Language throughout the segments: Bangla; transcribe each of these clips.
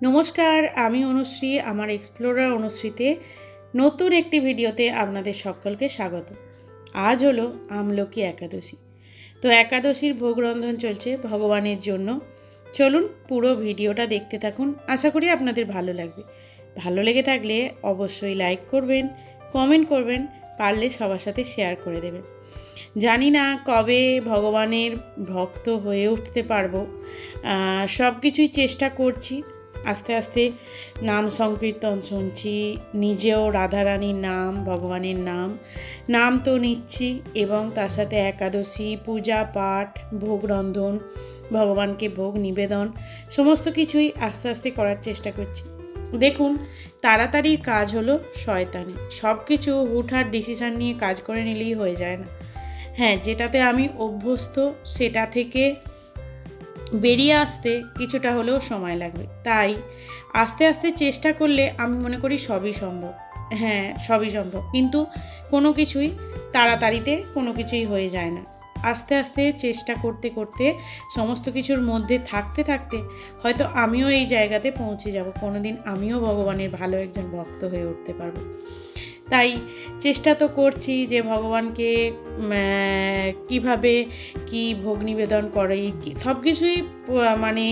নমস্কার, আমি অনুশ্রী, আমার এক্সপ্লোরার অনুশ্রীতে নতুন একটি ভিডিওতে আপনাদের সকলকে স্বাগত। আজ হলো আমলকি একাদশী। তো একাদশীর ভোগ রন্ধন চলছে ভগবানের জন্য। চলুন পুরো ভিডিওটা দেখতে থাকুন, আশা করি আপনাদের ভালো লাগবে। ভালো লেগে থাকলে অবশ্যই লাইক করবেন কমেন্ট করবেন, পারলে সবার সাথে শেয়ার করে দেবেন। জানি না কবে ভগবানের ভক্ত হয়ে উঠতে পারব। সব কিছুই চেষ্টা করছি। আস্তে আস্তে নাম সংকীর্তন শুনছি, নিজেও রাধারানীর নাম, ভগবানের নাম। নাম তো নিচ্ছি এবং তার সাথে একাদশী, পূজা, পাঠ, ভোগ রন্ধন, ভগবানকে ভোগ, নিবেদন, সমস্ত কিছুই আস্তে আস্তে করার চেষ্টা করছি। দেখুন, তাড়াতাড়ির কাজ হলো শয়তানে। সব কিছু হুটহাট ডিসিশান নিয়ে কাজ করে নিলেই হয়ে যায় না। হ্যাঁ যেটাতে আমি অভ্যস্ত, সেটা থেকে বেরিয়ে আসতে কিছুটা হলেও সময় লাগবে। তাই আস্তে আস্তে চেষ্টা করলে আমি মনে করি সবই সম্ভব। হ্যাঁ সবই সম্ভব। কিন্তু কোনো কিছুই তাড়াতাড়িতে কোনো কিছুই হয়ে যায় না। আস্তে আস্তে চেষ্টা করতে করতে, সমস্ত কিছুর মধ্যে থাকতে থাকতে হয়তো আমিও এই জায়গাতে পৌঁছে যাব। কোনো দিন আমিও ভগবানের ভালো একজন ভক্ত হয়ে উঠতে পারব। তাই চেষ্টা তো করছি যে ভগবানকে কীভাবে কি ভোগ নিবেদন করে সব কিছুই মানে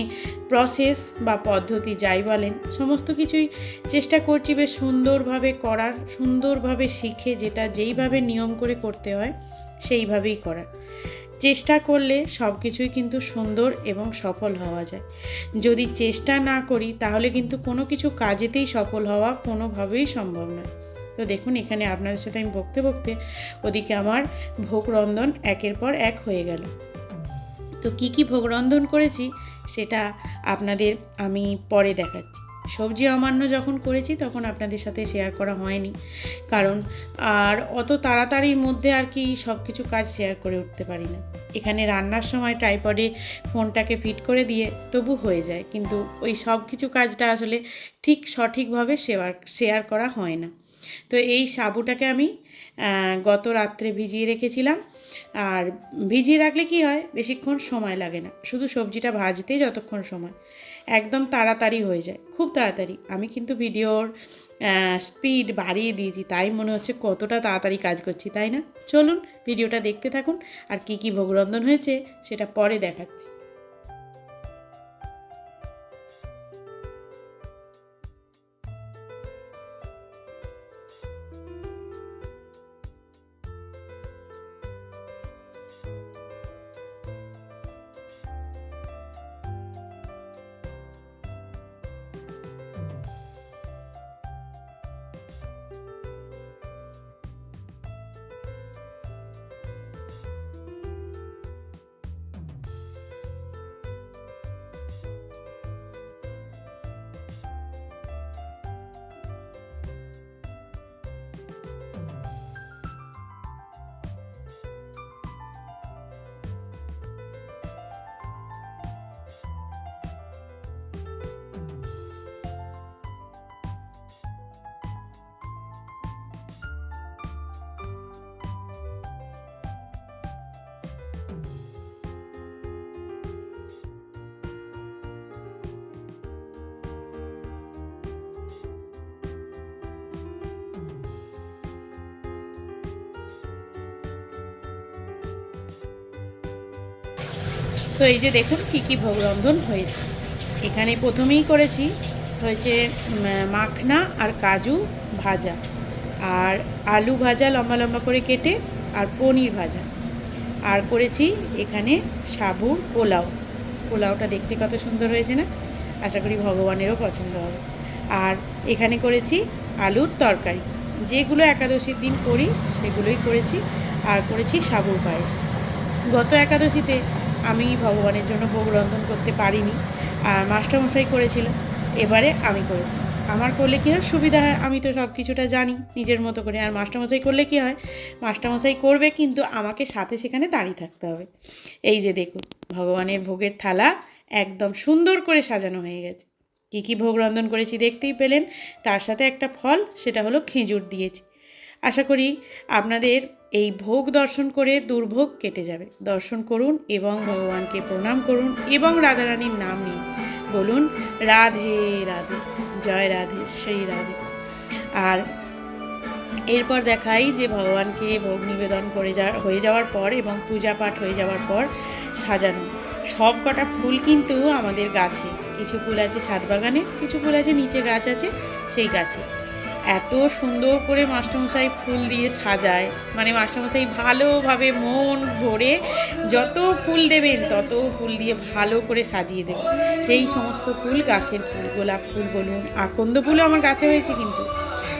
প্রসেস বা পদ্ধতি যাই বলেন, সমস্ত কিছুই চেষ্টা করছি বেশ সুন্দরভাবে করার, সুন্দরভাবে শিখে যেটা যেইভাবে নিয়ম করে করতে হয়, সেইভাবেই করার। চেষ্টা করলে সব কিছুই কিন্তু সুন্দর এবং সফল হওয়া যায়। যদি চেষ্টা না করি, তাহলে কিন্তু কোনো কিছু কাজেতেই সফল হওয়া কোনোভাবেই সম্ভব নয়। তো দেখুন, এখানে আপনাদের সাথে আমি বকতে বকতে ওদিকে আমার ভোগ রন্ধন একের পর এক হয়ে গেল। তো কি কি ভোগ রন্ধন করেছি সেটা আপনাদের আমি পরে দেখাচ্ছি। সবজি অমান্য যখন করেছি তখন আপনাদের সাথে শেয়ার করা হয়নি। কারণ আর অত তাড়াতাড়ির মধ্যে আর কি সব কিছু কাজ শেয়ার করে উঠতে পারি না। এখানে রান্নার সময় ট্রাইপডে ফোনটাকে ফিট করে দিয়ে তবু হয়ে যায়। কিন্তু ওই সব কিছু কাজটা আসলে ঠিক সঠিকভাবে শেয়ার শেয়ার করা হয় না। তো এই সাবুটাকে আমি গত রাত্রে ভিজিয়ে রেখেছিলাম। আর ভিজিয়ে রাখলে কি হয়? বেশিক্ষণ সময় লাগে না। শুধু সবজিটা ভাজতেই যতক্ষণ সময়। একদম তাড়াতাড়ি হয়ে যায়। খুব তাড়াতাড়ি। আমি কিন্তু ভিডিওর স্পিড বাড়িয়ে দিয়েছি। তাই মনে হচ্ছে কতটা তাড়াতাড়ি কাজ করছি, তাই না? চলুন ভিডিওটা দেখতে থাকুন। আর কি কি ভোগরন্ধন হয়েছে, সেটা পরে দেখাচ্ছি। তো এই যে দেখুন কি কি ভোগ রন্ধন হয়েছে। এখানে প্রথমেই করেছি হয়েছে মাখনা আর কাজু ভাজা আর আলু ভাজা লম্বা লম্বা করে কেটে আর পনির ভাজা। আর করেছি এখানে সাবু পোলাও। পোলাওটা দেখতে কত সুন্দর হয়েছে না? আশা করি ভগবানেরও পছন্দ হবে। আর এখানে করেছি আলুর তরকারি। যেগুলো একাদশীর দিন করি সেগুলোই করেছি। আর করেছি সাবুর পায়েস। গত একাদশীতে আমি ভগবানের জন্য ভোগ রন্ধন করতে পারিনি, আর মাস্টারমশাই করেছিল এবারে আমি করেছি। আমার করলে কী হয়? সুবিধা হয়, আমি তো সব কিছুটা জানি, নিজের মতো করে। আর মাস্টারমশাই করলে কী হয়? মাস্টারমশাই করবে, কিন্তু আমাকে সাথে সেখানে দাঁড়িয়ে থাকতে হবে। এই যে দেখুন, ভগবানের ভোগের থালা একদম সুন্দর করে সাজানো হয়ে গেছে। কী কী ভোগ রন্ধন করেছি দেখতেই পেলেন। তার সাথে একটা ফল, সেটা হলো খেজুর দিয়েছি। আশা করি আপনাদের এই ভোগ দর্শন করে দুর্ভোগ কেটে যাবে। দর্শন করুন এবং ভগবানকে প্রণাম করুন এবং রাধারানীর নাম নিন। বলুন, রাধে রাধে, জয় রাধে, শ্রী রাধে। আর এরপর দেখাই যে ভগবানকে ভোগ নিবেদন করে যা, হয়ে যাওয়ার পর এবং পূজা পাঠ হয়ে যাওয়ার পর সাজানো। সব কটা ফুল কিন্তু আমাদের গাছে। কিছু ফুল আছে ছাদ বাগানে কিছু ফুল আছে নিচে গাছ আছে, সেই গাছে। এত সুন্দর করে মাস্টারমশাই ফুল দিয়ে সাজায়। মানে মাস্টারমশাই ভালোভাবে মন ভরে যত ফুল দেবেন, তত ফুল দিয়ে ভালো করে সাজিয়ে দেবেন। এই সমস্ত ফুল গাছের ফুল, গোলাপ ফুল বলুন, আকন্দ ফুলও আমার গাছে হয়েছে কিন্তু।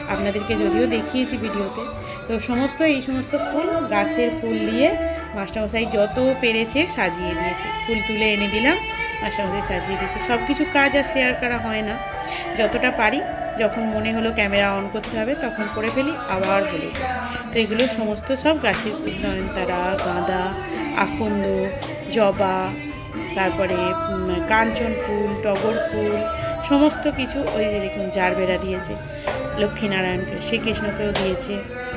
আপনাদেরকে যদিও দেখিয়েছি ভিডিওতে। তো সমস্ত, এই সমস্ত ফুল গাছের ফুল দিয়ে মাস্টারমশাই যত পেরেছে সাজিয়ে দিয়েছে। ফুল তুলে এনে দিলাম। মাস্টারমশাই সাজিয়ে দিয়েছে সব কিছু কাজ আর শেয়ার করা হয় না। যতটা পারি, যখন মনে হলো ক্যামেরা অন করতে হবে, তখন করে ফেলি, আবার বলে। তো এগুলো সমস্ত সব গাছের নয়নতারা গাঁদা, আকন্দ, জবা, তারপরে কাঞ্চন ফুল, টগর ফুল, সমস্ত কিছু ওই যে দেখুন, জারবেরা দিয়েছে, লক্ষ্মীনারায়ণকে, শ্রীকৃষ্ণকেও দিয়েছে।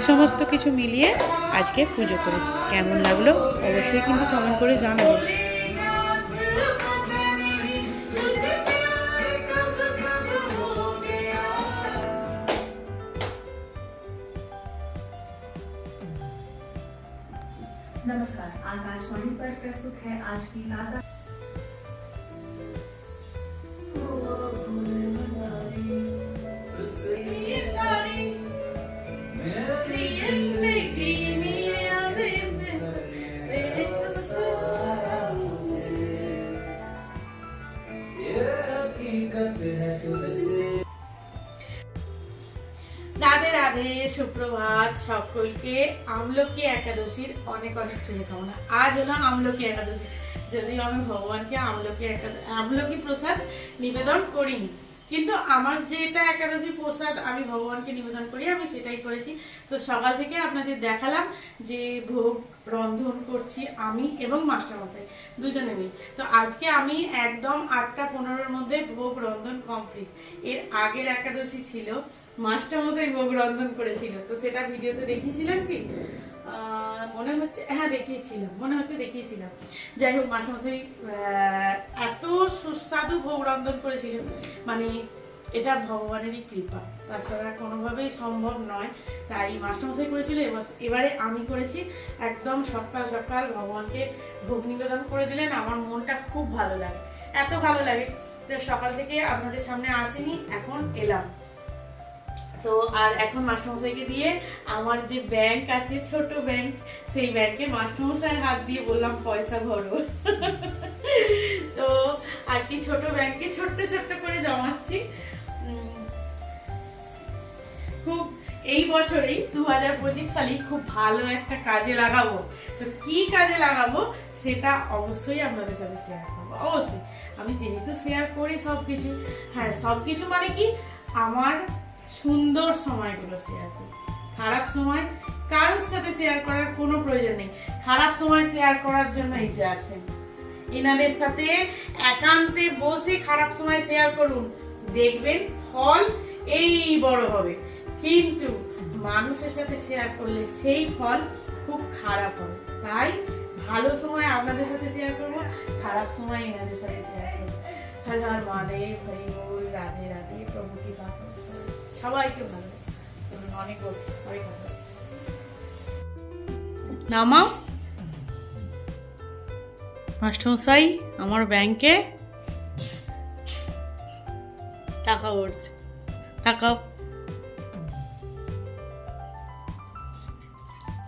সমস্ত কিছু মিলিয়ে আজকে পুজো করেছে। কেমন লাগল? অবশ্যই কিন্তু কমেন্ট করে জানাব। पर प्रस्तुत है आज की ताज़ा রাধে রাধে, সুপ্রভাত সকলকে। আমলকি একাদশীর অনেক অনেক শুভকামনা। আজ হলো আমলকি একাদশী। যদিও আমি ভগবানকে আমলকি একাদশী আমলকি প্রসাদ নিবেদন করিনি, কিন্তু আমার যেটা একাদশী প্রসাদ আমি ভগবানকে নিবেদন করি, আমি সেটাই করেছি। তো সকাল থেকে আপনাদের দেখালাম যে ভোগ রন্ধন করছি আমি এবং মাস্টারমশাই দুজনে মিলে। তো আজকে আমি একদম আটটা পনেরোর মধ্যে ভোগ রন্ধন কমপ্লিট এর আগের একাদশী ছিল মাস্টারমশাই ভোগ রন্ধন করেছিল তো সেটা ভিডিওতে দেখিয়েছিলাম কি? মনে হচ্ছে হ্যাঁ দেখিয়েছিলাম, মনে হচ্ছে দেখিয়েছিলাম। যাই হোক মাস্টারমশাই এত সুস্বাদু ভোগ রন্ধন করেছিল মানে এটা ভগবানেরই কৃপা। তাছাড়া কোনোভাবেই সম্ভব নয়। তাই মাস্টারমশাই করেছিল, এবার, এবারে আমি করেছি। একদম সকাল সকাল ভগবানকে ভোগ নিবেদন করে দিলেন। আমার মনটা খুব ভালো লাগে। এত ভালো লাগে তো সকাল থেকে আপনাদের সামনে আসিনি, এখন এলাম। তো আর এখন মাস্টারমশাইকে দিয়ে আমার যে ব্যাংক আছে, ছোট ব্যাংক সেই ব্যাংকে মাস্টারমশাইয়ের হাত দিয়ে বললাম, পয়সা ভরো। তো আর কি ছোট ব্যাংকে ছোট্ট ছোট্ট করে জমাচ্ছি। খুব এই বছরেই দু হাজার পঁচিশ সালেই খুব ভালো একটা কাজে লাগাবো। তো কি কাজে লাগাবো সেটা অবশ্যই আপনাদের সাথে শেয়ার করব। অবশ্যই। আমি যেহেতু শেয়ার করি সব কিছু হ্যাঁ সব কিছু মানে কি? আমার সুন্দর সময়গুলো শেয়ার করি। খারাপ সময় কারোর সাথে শেয়ার করার কোনো প্রয়োজন নেই। খারাপ সময় শেয়ার করার জন্য এই যে আছেন। এনাদের সাথে একান্তে বসে খারাপ সময় শেয়ার করুন। দেখবেন ফল এই বড় হবে। কিন্তু মানুষের সাথে শেয়ার করলে সেই ফল খুব খারাপ হবে। তাই ভালো সময় আপনাদের সাথে শেয়ার করব, খারাপ সময় এনাদের সাথে শেয়ার করব। হর হর বল, রাধে রাধে। সবাইকে ভালো চলুন অনেক অনেক নামাও। মাস্টারমশাই আমার ব্যাংকে টাকা উঠছে টাকা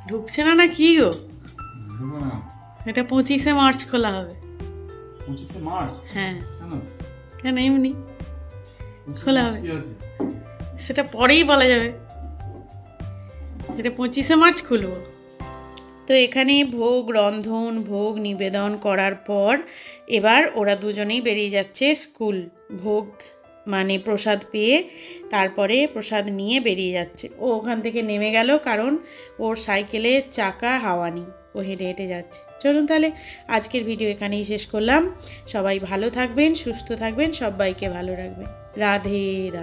ঢুকছে না না কি গো? এটা পঁচিশে মার্চ খোলা হবে। পঁচিশে মার্চ? হ্যাঁ। কেন? কেন এমনি? খোলা হবে। সেটা পরেই বলা যাবে। এটা পঁচিশে মার্চ খুলব। তো এখানে ভোগ, রন্ধন, ভোগ নিবেদন করার পর এবার ওরা দুজনেই বেরিয়ে যাচ্ছে স্কুল। ভোগ মানে প্রসাদ পেয়ে তারপরে প্রসাদ নিয়ে বেরিয়ে যাচ্ছে। ও ওখান থেকে নেমে গেল কারণ ওর সাইকেলে চাকা, হাওয়া নেই। ও হেঁটে হেঁটে যাচ্ছে। চলুন তাহলে আজকের ভিডিও এখানেই শেষ করলাম। সবাই ভালো থাকবেন, সুস্থ থাকবেন, সবাইকে ভালো রাখবেন। রাধে রাধে।